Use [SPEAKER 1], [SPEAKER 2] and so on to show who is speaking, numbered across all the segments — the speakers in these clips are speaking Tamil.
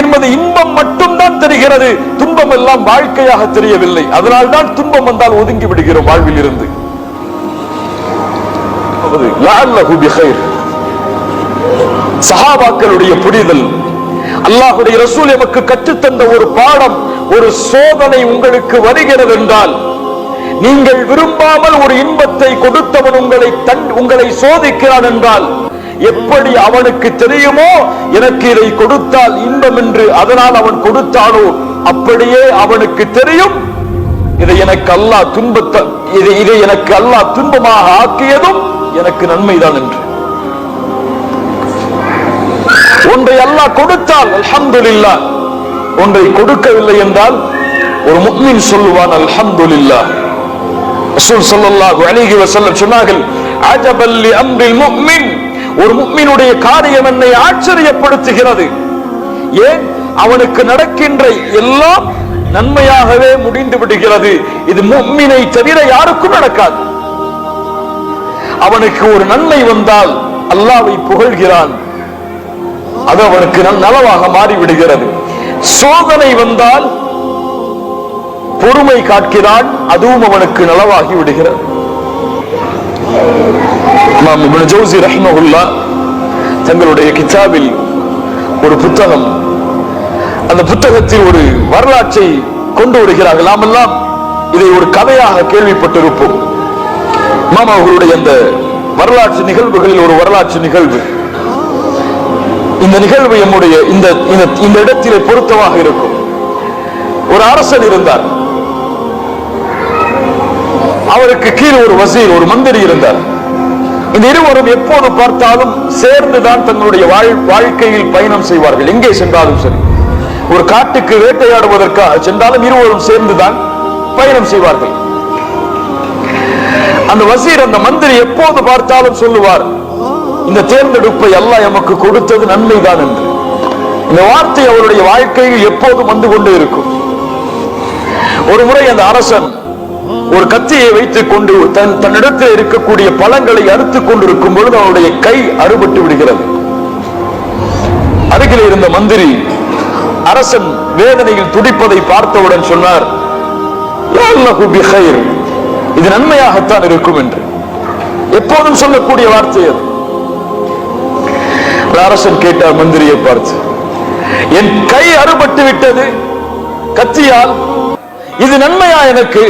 [SPEAKER 1] என்பது இன்பம் மட்டும்தான் தெரிகிறது. துன்பம் எல்லாம் வாழ்க்கையாக தெரியவில்லை. அதனால்தான் துன்பம் வந்தால் ஒதுங்கி விடுகிறோம் வாழ்வில் இருந்து சஹாபாக்களுடைய புரிதல். அல்லாஹுடைய ரசூல் எமக்கு கற்றுத்தந்த ஒரு பாடம் ஒரு சோதனை உங்களுக்கு வருகிறது என்றால் நீங்கள் விரும்பாமல் ஒரு இன்பத்தை கொடுத்தவன் உங்களை தன் உங்களை சோதிக்கிறான் என்றால் எப்படி அவனுக்கு தெரியுமோ எனக்கு இதை கொடுத்தால் இன்பம் என்று அதனால் அவன் கொடுத்தானோ அப்படியே அவனுக்கு தெரியும். இதை எனக்கு அல்லாஹ் துன்பத்தை இதை இதை எனக்கு அல்லாஹ் துன்பமாக ஆக்கியதும் எனக்கு நன்மைதான் என்று. ஒன்றை அல்லாஹ் கொடுத்தால் அல்ஹம்துலில்லா ஒன்றை கொடுக்கவில்லை என்றால் ஒரு முக்மின் சொல்லுவான் அல்ஹம்துலில்லா ரசூல் ஸல்லல்லாஹு அலைஹி வஸல்லம் சொன்னார்கள் அஜபல் லி அம்ரில் முக்மின். ஒரு முஃமினுடைய காரியம் என்னை ஆச்சரியப்படுத்துகிறது. ஏன்? அவனுக்கு நடக்கின்ற எல்லாம் நன்மையாகவே முடிந்து விடுகிறது. இது முஃமினை தவிர யாருக்கும் நடக்காது. அவனுக்கு ஒரு நன்மை வந்தால் அல்லாவை புகழ்கிறான். அது அவனுக்கு நலவாக மாறிவிடுகிறது. சோதனை வந்தால் பொறுமை காக்கிறான் அதுவும் அவனுக்கு நலவாகி விடுகிறது. இமாம் இப்னு ஜௌசி ரஹ்மஹுல்லா தங்களுடைய கிதாபில் ஒரு புத்தகம். அந்த புத்தகத்தில் ஒரு வரலாற்றை கொண்டு வருகிறார்கள். நாமெல்லாம் இதை ஒரு கதையாக கேள்விப்பட்டிருப்போம். இமாம் அவர்களுடைய அந்த வரலாற்று நிகழ்வுகளில் ஒரு வரலாற்று நிகழ்வு. இந்த நிகழ்வு எம்முடைய இந்த இந்த- இந்த இடத்திலே பொருத்தமாக இருக்கும். ஒரு அரசன் இருந்தார். அவருக்கு கீழ் ஒரு வசீர் ஒரு மந்திரி இருந்தார். இந்த இருவரும் எப்போது பார்த்தாலும் சேர்ந்துதான் தங்களுடைய வாழ்- வாழ்க்கையில் பயணம் செய்வார்கள். எங்கே சென்றாலும் சரி. ஒரு காட்டுக்கு வேட்டையாடுவதற்காக சென்றாலும் இருவரும் சேர்ந்துதான் பயணம் செய்வார்கள். அந்த வசீர் அந்த மந்திரி எப்போது பார்த்தாலும் சொல்லுவார் இந்த தேர்ந்தெடுப்பை எல்லாம் எமக்கு கொடுத்தது நன்மைதான் என்று. இந்த வார்த்தை அவருடைய வாழ்க்கையில் எப்போதும் வந்து கொண்டு இருக்கும். ஒரு முறை அந்த அரசன் ஒரு கத்தியை வைத்துக் கொண்டு தன் தன்னிடத்தில் இருக்கக்கூடிய பழங்களை அறுத்துக் கொண்டிருக்கும் பொழுது அவனுடைய கை அறுபட்டு விடுகிறது. அருகில் இருந்த மந்திரி அரசன் வேதனையில் துடிப்பதை பார்த்தவுடன் சொன்னார் இது நன்மையாகத்தான் இருக்கும் என்று. எப்போதும் சொல்லக்கூடிய வார்த்தை அது. அரசன் கேட்டார் மந்திரியை பார்த்து என் கை அறுபட்டு விட்டது கத்தியால் இது நன்மையா எனக்கு?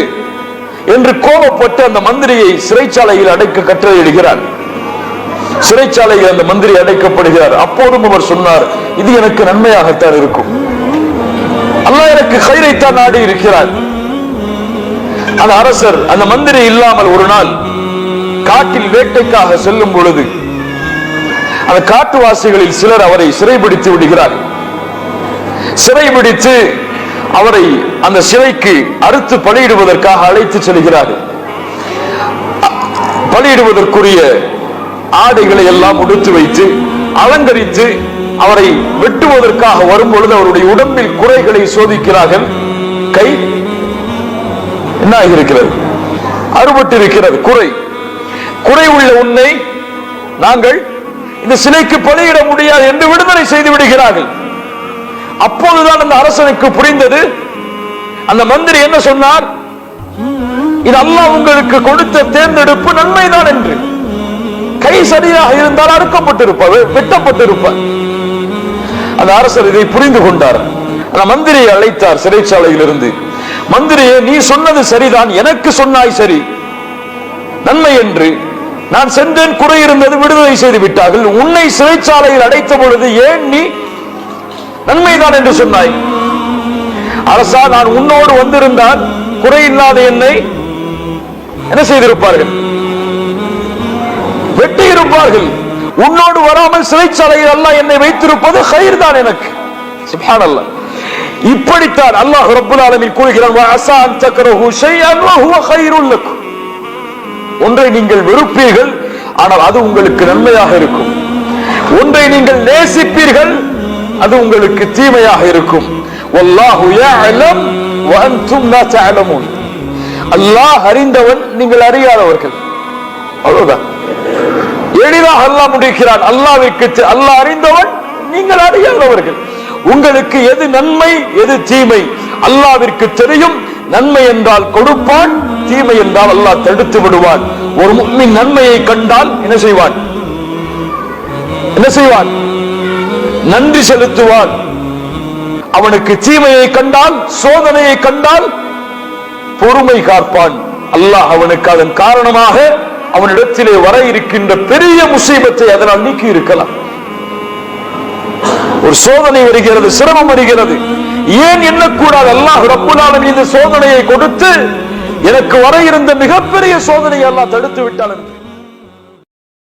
[SPEAKER 1] என்று கோபப்பட்டு அந்த மந்திரியை சிறைச்சாலையில் அடைக்க கட்டளையிடுகிறார் சிறைச்சாலையில் அந்த மந்திரி அடைக்கப்படுகிறார். அப்போதும் அவர் சொன்னார் இது எனக்கு நன்மையாகத்தான் இருக்கும். அல்லா எனக்கு கயிறைத்தான் நாடி இருக்கிறார். அந்த அரசர் அந்த மந்திரி இல்லாமல் ஒரு நாள் காட்டில் வேட்டைக்காக செல்லும் பொழுது அந்த காட்டுவாசிகளில் சிலர் அவரை சிறைபிடித்து விடுகிறார் சிறைபிடித்து அவரை அந்த சிலைக்கு அறுத்து பலியிடுவதற்காக அழைத்து செல்கிறார்கள். பலியிடுவதற்குரிய ஆடைகளை எல்லாம் உடுத்து வைத்து அலங்கரித்து அவரை வெட்டுவதற்காக வரும் பொழுது அவருடைய உடம்பில் குறைகளை சோதிக்கிறார்கள். கை என்ன ஆகியிருக்கிறது அறுபட்டிருக்கிறது குறை. குறை உள்ள உன்னை நாங்கள் இந்த சிலைக்கு பலியிட முடியாது என்று விடுதலை செய்து விடுகிறார்கள். அப்போதுதான் அந்த அரசனுக்கு புரிந்தது. அந்த மந்திரி என்ன சொன்னார்? இது அல்லாஹ் உங்களுக்கு கொடுத்த தேர்ந்தெடுப்பு நன்மைதான் என்று. கை சரியாக இருந்தால் அறுக்கப்பட்டிருப்பார் வெட்டப்பட்டிருப்பார் அந்த அரசர் இதை புரிந்து கொண்டார். அந்த மந்திரியை அழைத்தார் சிறைச்சாலையில் இருந்து மந்திரியே நீ சொன்னது சரிதான் எனக்கு சொன்னாய் சரி. நன்மை என்று. நான் சென்றேன் குறை இருந்தது விடுதலை செய்து விட்டார்கள். உன்னை சிறைச்சாலையில் அடைத்த பொழுது ஏன் நீ நன்மைதான் என்று சொன்னாய். அரசா நான் உன்னோடு வந்திருந்தால் குறை இல்லாத என்னை என்ன செய்திருப்பார்கள்? வெட்டி இருப்பார்கள் உன்னோடு வராமல் சிறைச்சாலையில் அல்லாஹ் என்னை வைத்திருப்பது கயிர் தான் எனக்கு. சுப்ஹானல்லாஹ். இப்படித்தான் அல்லாஹ் ரப்புல் ஆலமீன் கூறுகிறான் ஒன்றை நீங்கள் வெறுப்பீர்கள் ஆனால் அது உங்களுக்கு நன்மையாக இருக்கும். ஒன்றை நீங்கள் நேசிப்பீர்கள் அது உங்களுக்கு தீமையாக இருக்கும். அல்லாஹ் அறிந்தவன் நீங்கள் அறியாதவர்கள். அவ்வளவுதான். எளிதாக அல்லாஹ் முடிக்கிறான். அல்லாவிற்கு அல்லாஹ் அறிந்தவன் நீங்கள் அறியாதவர்கள். உங்களுக்கு எது நன்மை எது தீமை? அல்லாவிற்கு தெரியும். நன்மை என்றால் கொடுப்பான் தீமை என்றால் அல்லாஹ் தடுத்து விடுவான். ஒரு முக்மின் நன்மையை கண்டால் என்ன செய்வான்? என்ன செய்வான்? நன்றி செலுத்துவான். அவனுக்கு தீமையை கண்டால் சோதனையை கண்டால் பொறுமை காப்பான். அல்லாஹ் அவனுக்கு அதன் காரணமாக அவனிடத்திலே வர இருக்கின்ற பெரிய முசீபத்தை அதனால் நீக்கி இருக்கலாம் ஒரு சோதனை வருகிறது சிரமம் வருகிறது. ஏன் எண்ணக்கூடாது? அல்லாஹ் ரப்புல் இந்த சோதனையை கொடுத்து எனக்கு வர இருந்த மிகப்பெரிய சோதனையை அல்லாஹ் தடுத்து விட்டாலும்